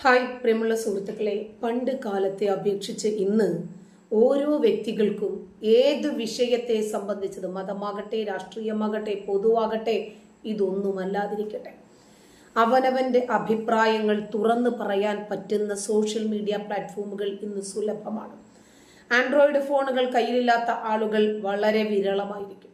Hi പ്രിയമുള്ള സുഹൃത്തുക്കളെ. പണ്ട് കാലത്തെ അപേക്ഷിച്ച് ഇന്ന് ഓരോ വ്യക്തികൾക്കും ഏത് വിഷയത്തെ സംബന്ധിച്ചത് മതമാകട്ടെ രാഷ്ട്രീയമാകട്ടെ പൊതുവാകട്ടെ ഇതൊന്നുമല്ലാതിരിക്കട്ടെ. അവനവന്റെ അഭിപ്രായങ്ങൾ തുറന്നു പറയാൻ പറ്റുന്ന സോഷ്യൽ മീഡിയ പ്ലാറ്റ്ഫോമുകൾ ഇന്ന് സുലഭമാണ്. ആൻഡ്രോയിഡ് ഫോണുകൾ കയ്യിലില്ലാത്ത ആളുകൾ വളരെ വിരളമായിരിക്കും.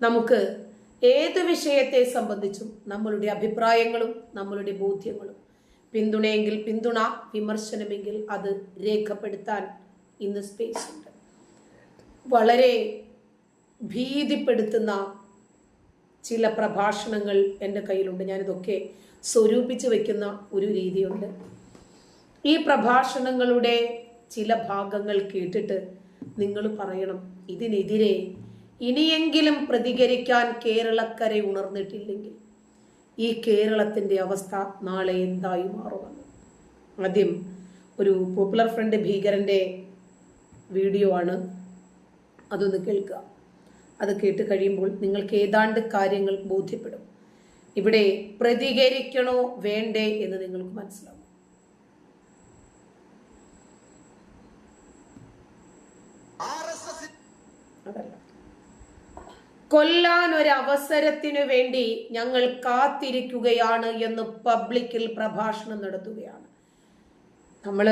നമുക്ക് ഏത് വിഷയത്തെ സംബന്ധിച്ചും നമ്മളുടെ അഭിപ്രായങ്ങളും നമ്മളുടെ ബോധ്യങ്ങളും പിന്തുണയെങ്കിൽ പിന്തുണ വിമർശനമെങ്കിൽ അത് രേഖപ്പെടുത്താൻ ഇന്ന് സ്പേസ് ഉണ്ട്. വളരെ ഭീതിപ്പെടുത്തുന്ന ചില പ്രഭാഷണങ്ങൾ എന്റെ കയ്യിലുണ്ട്. ഞാനിതൊക്കെ സ്വരൂപിച്ച് വയ്ക്കുന്ന ഒരു രീതിയുണ്ട്. ഈ പ്രഭാഷണങ്ങളുടെ ചില ഭാഗങ്ങൾ കേട്ടിട്ട് നിങ്ങൾ പറയണം ഇതിനെതിരെ ഇനിയെങ്കിലും പ്രതികരിക്കാൻ കേരളക്കരെ ഉണർന്നിട്ടില്ലെങ്കിൽ. ഈ കേരളത്തിന്റെ അവസ്ഥ നാളെ എന്തായി മാറുമെന്ന്. ആദ്യം ഒരു പോപ്പുലർ ഫ്രണ്ട് ഭീകരന്റെ വീഡിയോ ആണ് അതൊന്ന് കേൾക്കുക. അത് കേട്ട് കഴിയുമ്പോൾ നിങ്ങൾക്ക് ഏതാണ്ട് കാര്യങ്ങൾ ബോധ്യപ്പെടും. ഇവിടെ പ്രതികരിക്കണോ വേണ്ടേ എന്ന് നിങ്ങൾക്ക് മനസ്സിലാവും. അതല്ല. കൊല്ലാൻ ഒരു അവസരത്തിനു വേണ്ടി ഞങ്ങൾ കാത്തിരിക്കുകയാണ് എന്ന് പബ്ലിക്കിൽ പ്രഭാഷണം നടത്തുകയാണ്. നമ്മൾ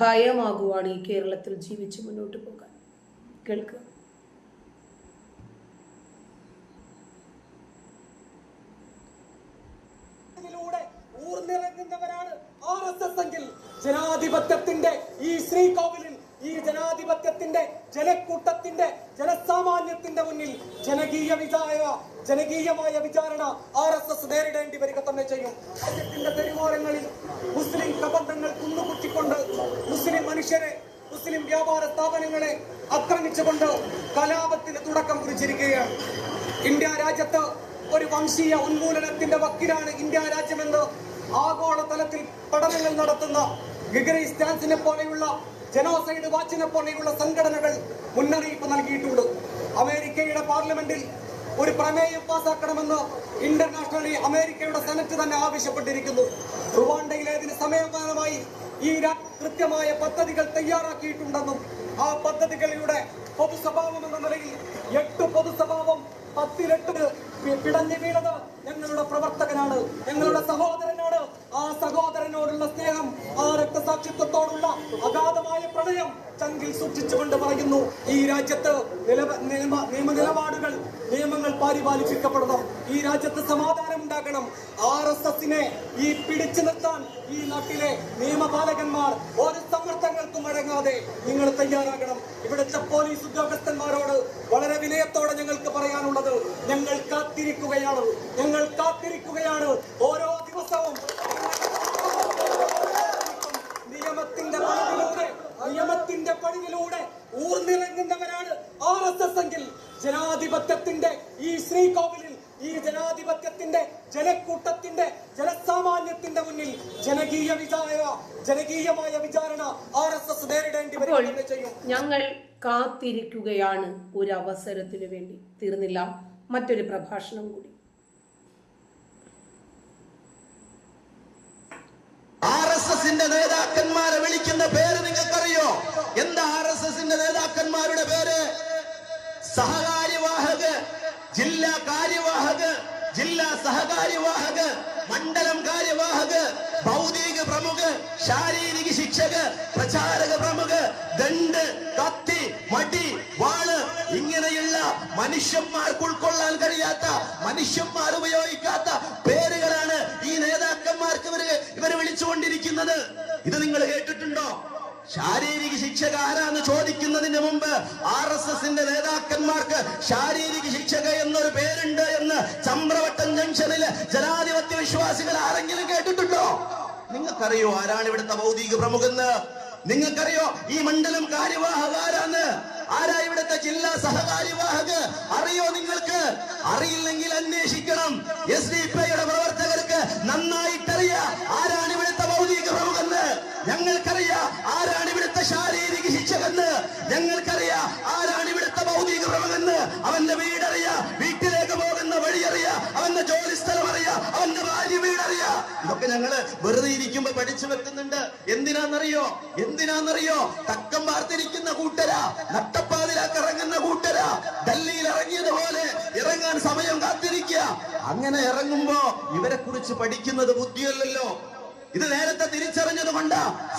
ഭയമാകുവാണ് ഈ കേരളത്തിൽ ജീവിച്ച് മുന്നോട്ട് പോകാൻ. കേൾക്കുക ജനാധിപത്യത്തിന്റെ ഈ ശ്രീകോവിലിൽ ഈ ജനാധിപത്യത്തിന്റെ ജനക്കൂട്ടത്തിന്റെ ജനസാമാന്യത്തിന്റെ മുന്നിൽ ജനകീയ വിചാര ജനകീയമായ വിചാരണ ആർ എസ് എസ് നേരിടേണ്ടി വരിക തന്നെ ചെയ്യും. രാജ്യത്തിന്റെ തെരുവോരങ്ങളിൽ മുസ്ലിം പ്രബന്ധങ്ങൾ കുന്നുകുത്തിക്കൊണ്ട് മുസ്ലിം മനുഷ്യരെ മുസ്ലിം വ്യാപാര സ്ഥാപനങ്ങളെ ആക്രമിച്ചുകൊണ്ട് കലാപത്തിന് തുടക്കം കുറിച്ചിരിക്കുകയാണ്. ഇന്ത്യ രാജ്യത്ത് ഒരു വംശീയ ഉന്മൂലനത്തിന്റെ വക്കിലാണ് ഇന്ത്യ രാജ്യമെന്ന് ആഗോളതലത്തിൽ പഠനങ്ങൾ നടത്തുന്ന ഗിഗറി സ്റ്റാൻസിനെ പോലെയുള്ള ജനോസൈഡ് വാച്ചിനെ പോലെയുള്ള സംഘടനകൾ മുന്നറിയിപ്പ് നൽകിയിട്ടുണ്ട്. അമേരിക്കയുടെ പാർലമെന്റിൽ ഒരു പ്രമേയം പാസാക്കണമെന്ന് ഇന്റർനാഷണലി അമേരിക്കയുടെ സെനറ്റ് തന്നെ ആവശ്യപ്പെട്ടിരിക്കുന്നു. റുവാണ്ടയിലേതിന് സമയമാനമായി ഈ കൃത്യമായ പദ്ധതികൾ തയ്യാറാക്കിയിട്ടുണ്ടെന്നും ആ പദ്ധതികളുടെ പൊതുസ്വഭാവം എന്ന നിലയിൽ എട്ട് പൊതുസ്വഭാവം പത്തിലെട്ട് പിടഞ്ഞു വീണത് ഞങ്ങളുടെ പ്രവർത്തകനാണ് ഞങ്ങളുടെ സഹോദരനാണ് ആ സഹോദരനോടുള്ള സ്നേഹം ആ രക്തസാക്ഷിത്വത്തോടുള്ള അഗാധമായ പ്രണയം ചങ്കിൽ സൂക്ഷിച്ചുകൊണ്ട് പറയുന്നു ഈ രാജ്യത്ത് നിയമ നിലപാടുകൾ നിയമങ്ങൾ പരിപാലിപ്പിക്കപ്പെടണം. ഈ രാജ്യത്ത് സമാധാനം ഉണ്ടാകണം. ആർ എസ് എസിനെ ഈ പിടിച്ചു നിർത്താൻ ഈ നാട്ടിലെ നിയമപാലകന്മാർ ഒരു സമ്മർദ്ദങ്ങൾക്കും അടങ്ങാതെ നിങ്ങൾ തയ്യാറാകണം. ഇവിടുത്തെ പോലീസ് ഉദ്യോഗസ്ഥന്മാരോട് വളരെ വിനയത്തോടെ ഞങ്ങൾക്ക് ഞങ്ങൾ കാത്തിരിക്കുകയാണ്. ഞങ്ങൾ കാത്തിരിക്കുകയാണ്. ഓരോ ദിവസവും നിയമത്തിന്റെ പണിയിലൂടെ നിയമത്തിന്റെ പണിയിലൂടെ ഊർന്നിറങ്ങുന്നവരാണ് ആർ എസ് എസ് എങ്കിൽ ജനാധിപത്യത്തിന്റെ ഈ ശ്രീകോവിലിൽ ഈ ജനാധിപത്യത്തിന്റെ ജനക്കൂട്ടത്തിന്റെ ജനസാമാന്യത്തിന്റെ മുന്നിൽ ജനകീയ വിചാര ജനകീയമായ വിചാരണ ആർ എസ് എസ് നേരിടേണ്ടി വരും ഞങ്ങൾ കാത്തിരിക്കുകയാണ് ഒരു അവസരത്തിനു വേണ്ടി. തീർന്നില്ല. മറ്റൊരു പ്രഭാഷണം കൂടി. നേതാക്കന്മാരെ വിളിക്കുന്ന പേര് നിങ്ങൾക്കറിയോ? എന്താ ആർ എസ് എസിന്റെ നേതാക്കന്മാരുടെ പേര്? സഹകാര്യവാഹക് ജില്ലാ കാര്യവാഹക് ജില്ലാ സഹകാര്യവാഹക് മണ്ഡലം കാര്യവാഹക് ഭൗതിക ശാരീരിക ശിക്ഷക് പ്രചാരക പ്രമുഖ് ദണ്ട് കത്തി മടി വാൾ ഇങ്ങനെയുള്ള മനുഷ്യന്മാർക്ക് ഉൾക്കൊള്ളാൻ കഴിയാത്ത മനുഷ്യന്മാർ ഉപയോഗിക്കാത്ത പേരുകളാണ് ഈ നേതാക്കന്മാർക്ക് ഇവർ ഇവർ വിളിച്ചുകൊണ്ടിരിക്കുന്നത്. ഇത് നിങ്ങൾ കേട്ടിട്ടുണ്ടോ? ശാരീരിക ശിക്ഷക ആരാന്ന് ചോദിക്കുന്നതിന് മുമ്പ് ആർ എസ് എസിന്റെ നേതാക്കന്മാർക്ക് ശാരീരിക ശിക്ഷക എന്നൊരു പേരുണ്ട് എന്ന് ചമ്പ്രവട്ടം ജംഗ്ഷനിൽ ജനാധിപത്യ വിശ്വാസികൾ ആരെങ്കിലും കേട്ടിട്ടുണ്ടോ? നിങ്ങൾക്കറിയോ ആരാണ് ഇവിടുത്തെ ഭൗതിക പ്രമുഖെന്ന്? നിങ്ങൾക്കറിയോ ഈ മണ്ഡലം കാര്യവാഹക ആരാന്ന് ആരാ ഇവിടുത്തെ ജില്ലാ സഹകാര്യവാഹക് അറിയോ നിങ്ങൾക്ക്? അറിയില്ലെങ്കിൽ അന്വേഷിക്കണം. എസ് ഡി പിയുടെ പ്രവർത്തകർക്ക് നന്നായിട്ടറിയാം ആരാണ് ഇവിടുത്തെ ഭൗതിക പ്രമുഖെന്ന്. ഞങ്ങൾക്കറിയാം ആരാണ് ഇവിടുത്തെ ശാരീരിക ശിക്ഷകെന്ന്. ഞങ്ങൾക്കറിയാം ആരാണ് ഇവിടുത്തെ ഭൗതിക പ്രമുഖെന്ന്. അവന്റെ വീടറിയാ അവന്റെ ഭാര്യ വീടറിയ ഇതൊക്കെ ഞങ്ങൾ വെറുതെ ഇരിക്കുമ്പോ പഠിച്ചു വെക്കുന്നുണ്ട്. എന്തിനാന്നറിയോ? എന്തിനാന്നറിയോ? തക്കം വാർത്തിരിക്കുന്ന കൂട്ടരാ. നട്ടപ്പാതിലാക്ക് ഇറങ്ങുന്ന കൂട്ടരാ. ഡൽഹിയിൽ ഇറങ്ങിയതുപോലെ ഇറങ്ങാൻ സമയം കാത്തിരിക്കുക അങ്ങനെ ഇറങ്ങുമ്പോ ഇവരെ കുറിച്ച് പഠിക്കുന്നത് ബുദ്ധിയല്ലല്ലോ. ഇത് നേരത്തെ തിരിച്ചറിഞ്ഞത്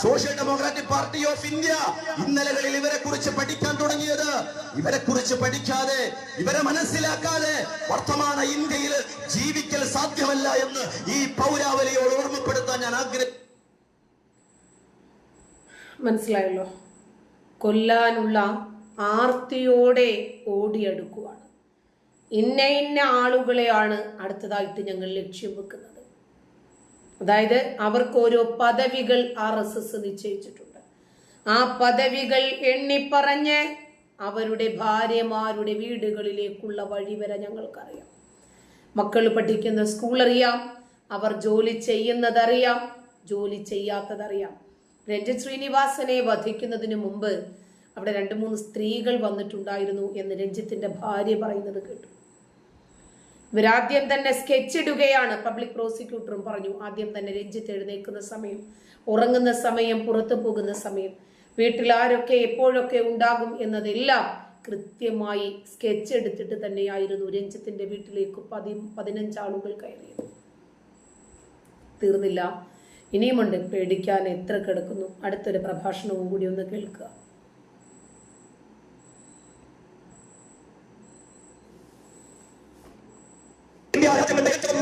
social democratic party of India ഇന്നലകളിൽ ഇവരെ കുറിച്ച് പഠിക്കാൻ തുടങ്ങിയത്. ഇവരെ കുറിച്ച് പഠിക്കാതെ ഇവരെ മനസ്സിലാക്കാതെ വർത്തമാന ഇന്ത്യയിൽ ജീവിക്കൽ സാധ്യമല്ല എന്ന് ഈ പൗരാവലിയോട് ഓർമ്മപ്പെടുത്താൻ ഞാൻ ആഗ്രഹിക്കുന്നു മനസ്സിലായല്ലോ? കൊല്ലാനുള്ള ആർത്തിയോടെ ഓടിയെടുക്കുവാണ്. ഇന്ന ഇന്ന ആളുകളെയാണ് അടുത്തതായിട്ട് ഞങ്ങൾ ലക്ഷ്യം വെക്കുന്നത്. അതായത് അവർക്ക് ഓരോ പദവികൾ ആർ എസ് എസ് നിശ്ചയിച്ചിട്ടുണ്ട്. ആ പദവികൾ എണ്ണിപ്പറഞ്ഞ് അവരുടെ ഭാര്യമാരുടെ വീടുകളിലേക്കുള്ള വഴി വരെ ഞങ്ങൾക്കറിയാം. മക്കൾ പഠിക്കുന്ന സ്കൂൾ അറിയാം അവർ ജോലി ചെയ്യുന്നതറിയാം. ജോലി ചെയ്യാത്തതറിയാം. രഞ്ജിത് ശ്രീനിവാസനെ വധിക്കുന്നതിന് മുമ്പ് അവിടെ രണ്ട് മൂന്ന് സ്ത്രീകൾ വന്നിട്ടുണ്ടായിരുന്നു എന്ന് രഞ്ജിത്തിന്റെ ഭാര്യ പറയുന്നത് കേട്ടു. ഇവരാദ്യം തന്നെ സ്കെച്ച് ഇടുകയാണ്. പബ്ലിക് പ്രോസിക്യൂട്ടറും പറഞ്ഞു ആദ്യം തന്നെ രഞ്ജിത്ത് എഴുന്നേൽക്കുന്ന സമയം ഉറങ്ങുന്ന സമയം പുറത്തു പോകുന്ന സമയം വീട്ടിൽ ആരൊക്കെ എപ്പോഴൊക്കെ ഉണ്ടാകും എന്നതെല്ലാം കൃത്യമായി സ്കെച്ച് എടുത്തിട്ട് തന്നെയായിരുന്നു രഞ്ജിത്തിന്റെ വീട്ടിലേക്ക് പതി പതിനഞ്ചാളുകൾ കയറിയത്. തീർന്നില്ല. ഇനിയുമുണ്ട് പേടിക്കാൻ എത്ര കിടക്കുന്നു. അടുത്തൊരു പ്രഭാഷണവും കൂടി ഒന്ന് കേൾക്കുക.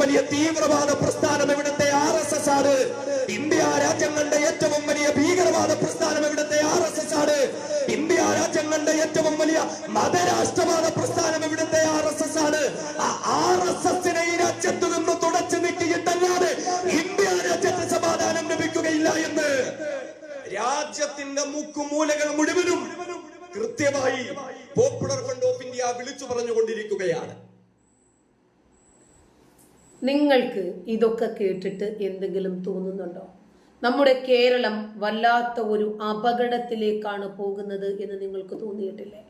വലിയ തീവ്രവാദ പ്രസ്ഥാനം ഇവിടുത്തെ ആർ എസ് എസ് ആണ്? ഇന്ത്യ രാജ്യങ്ങളുടെ ഏറ്റവും വലിയ ഭീകരവാദ പ്രസ്ഥാനം ഇവിടുത്തെ ആർ എസ് എസ് ആണ്. ഇന്ത്യ രാജ്യങ്ങളുടെ ഏറ്റവും വലിയ മതരാഷ്ട്രവാദ പ്രസ്ഥാനം ഇവിടുത്തെ ആർ എസ് എസ് ആണ്. ആർ എസ് എസിനെ ഈ രാജ്യത്ത് നിന്ന് തുടച്ചു നീക്കിയിട്ടല്ലാതെ ഇന്ത്യ രാജ്യത്ത് സമാധാനം ലഭിക്കുകയില്ല എന്ന്. രാജ്യത്തിന്റെ മുക്കുമൂലകൾ മുഴുവനും കൃത്യമായി പോപ്പുലർ ഫ്രണ്ട് ഓഫ് ഇന്ത്യ വിളിച്ചു പറഞ്ഞുകൊണ്ടിരിക്കുകയാണ്. നിങ്ങൾക്ക് ഇതൊക്കെ കേട്ടിട്ട് എന്തെങ്കിലും തോന്നുന്നുണ്ടോ? നമ്മുടെ കേരളം വല്ലാത്ത ഒരു അപകടത്തിലേക്കാണ് പോകുന്നത് എന്ന് നിങ്ങൾക്ക് തോന്നിയിട്ടില്ലേ?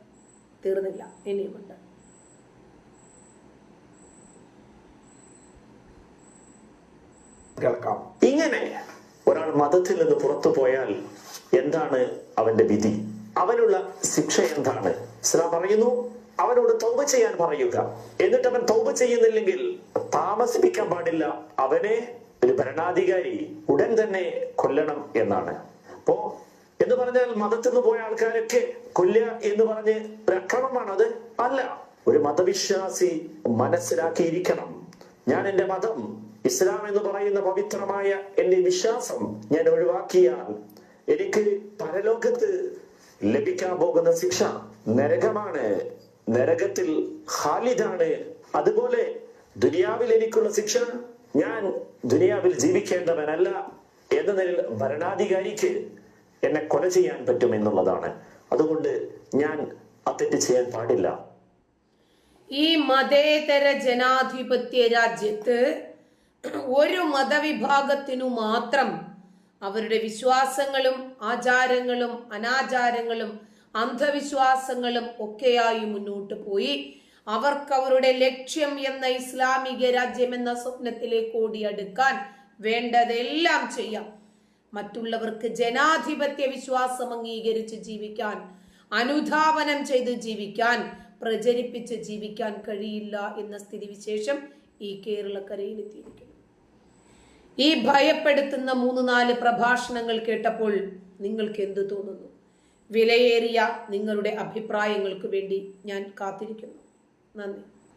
തീർന്നില്ല. ഇനിയുമുണ്ട്. ഇങ്ങനെ ഒരാൾ മതത്തിൽ നിന്ന് പുറത്തു പോയാൽ എന്താണ് അവന്റെ വിധി? അവനുള്ള ശിക്ഷ എന്താണ്? ഇസ്ലാം പറയുന്നു അവനോട് തൗബ ചെയ്യാൻ പറയുക. എന്നിട്ട് അവൻ തൗബ ചെയ്യുന്നില്ലെങ്കിൽ താമസിപ്പിക്കാൻ പാടില്ല. അവനെ ഒരു ഭരണാധികാരി ഉടൻ തന്നെ കൊല്ലണം എന്നാണ്. അപ്പോ എന്ന് പറഞ്ഞാൽ മതത്തിൽ നിന്ന് പോയ ആൾക്കാരൊക്കെ കൊല്ലുക എന്ന് പറഞ്ഞ് ഒരു അക്രമമാണോ. അത് അല്ല. ഒരു മതവിശ്വാസി മനസ്സിലാക്കിയിരിക്കണം. ഞാൻ എന്റെ മതം ഇസ്ലാം എന്ന് പറയുന്ന പവിത്രമായ എന്റെ വിശ്വാസം ഞാൻ ഒഴിവാക്കിയാൽ എനിക്ക് പരലോകത്ത് ലഭിക്കാൻ പോകുന്ന ശിക്ഷ നരകമാണ്. നരകത്തിൽ ഖാലിദാണ്. അതുപോലെ ദുനിയാവിൽ എനിക്കുള്ള ശിക്ഷ ഞാൻ ദുനിയാവിൽ ജീവിക്കേണ്ടവനല്ല എന്ന നിലയിൽ ഭരണാധികാരിക്ക് എന്നെ കൊല ചെയ്യാൻ പറ്റും എന്നുള്ളതാണ്. അതുകൊണ്ട് ഞാൻ അത്തെറ്റ് ചെയ്യാൻ പാടില്ല. ഈ മതേതര ജനാധിപത്യ രാജ്യത്ത് ഒരു മതവിഭാഗത്തിനു മാത്രം അവരുടെ വിശ്വാസങ്ങളും ആചാരങ്ങളും അനാചാരങ്ങളും അന്ധവിശ്വാസങ്ങളും ഒക്കെയായി മുന്നോട്ട് പോയി. അവർക്കവരുടെ ലക്ഷ്യം എന്ന ഇസ്ലാമിക രാജ്യം എന്ന സ്വപ്നത്തിലേക്ക് ഓടിയെടുക്കാൻ വേണ്ടതെല്ലാം ചെയ്യാം. മറ്റുള്ളവർക്ക് ജനാധിപത്യ വിശ്വാസം അംഗീകരിച്ച് ജീവിക്കാൻ അനുധാവനം ചെയ്ത് ജീവിക്കാൻ പ്രചരിപ്പിച്ച് ജീവിക്കാൻ കഴിയില്ല എന്ന സ്ഥിതിവിശേഷം ഈ കേരളക്കരയിൽ എത്തിയിരിക്കുന്നു. ഈ ഭയപ്പെടുത്തുന്ന മൂന്ന് നാല് പ്രഭാഷണങ്ങൾ കേട്ടപ്പോൾ നിങ്ങൾക്ക് എന്തു തോന്നുന്നു? വിലയേറിയ നിങ്ങളുടെ അഭിപ്രായങ്ങൾക്ക് വേണ്ടി ഞാൻ കാത്തിരിക്കുന്നു. നന്ദി.